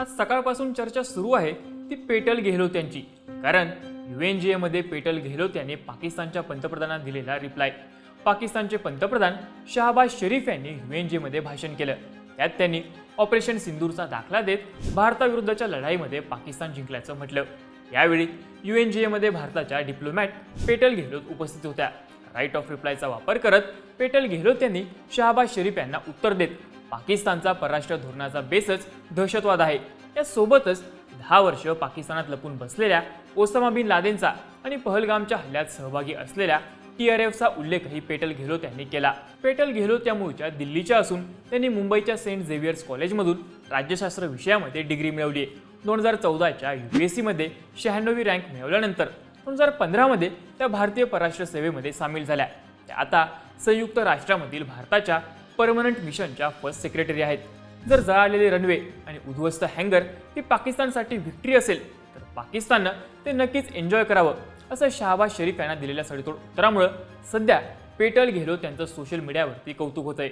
आज सकाळपासून चर्चा सुरू आहे ती पेटल गेहलोत यांची. कारण यू एन जी एमध्ये पेटल गेहलोत यांनी पाकिस्तानच्या पंतप्रधानांना दिलेला रिप्लाय पाकिस्तानचे पंतप्रधान शहाबाज शरीफ यांनी यू एन जीमध्ये भाषण केलं. त्यात त्यांनी ऑपरेशन सिंदूरचा दाखला देत भारताविरुद्धच्या लढाईमध्ये पाकिस्तान जिंकल्याचं म्हटलं. यावेळी यू एन जी एमध्ये भारताच्या डिप्लोमॅट पेटल गेहलोत उपस्थित होत्या. राईट ऑफ रिप्लायचा वापर करत पेटल गेहलोत यांनी शहाबाज शरीफ यांना उत्तर देत पाकिस्तानचा परराष्ट्र धोरणाचा बेसच दहशतवाद आहे. या सोबतच दहा वर्ष पाकिस्तानात लपून बसलेल्या ओसामा बिन लादेनचा आणि पहलगामच्या हल्ल्यात सहभागी असलेल्या टी आर एफचा उल्लेखही पेटल गेहलोत यांनी केला. पेटल गेहलोत या मूळच्या दिल्लीच्या असून त्यांनी मुंबईच्या सेंट झेवियर्स कॉलेजमधून राज्यशास्त्र विषयामध्ये डिग्री मिळवली आहे. दोन हजार चौदाच्या यू बी एस सीमध्ये शहाण्णवी रँक मिळवल्यानंतर दोन हजार पंधरामध्ये त्या भारतीय परराष्ट्र सेवेमध्ये सामील झाल्या. त्या आता संयुक्त राष्ट्रामधील भारताच्या परमनंट मिशनच्या फर्स्ट सेक्रेटरी आहेत. जर जळालेले रनवे आणि उद्ध्वस्त हँगर ही पाकिस्तानसाठी व्हिक्ट्री असेल तर पाकिस्ताननं ते नक्कीच एन्जॉय करावं असं शहाबाज शरीफ यांना दिलेल्या सडेतोड उत्तरामुळं सध्या पेटल गेहलोत त्यांचं सोशल मीडियावरती कौतुक होतंय.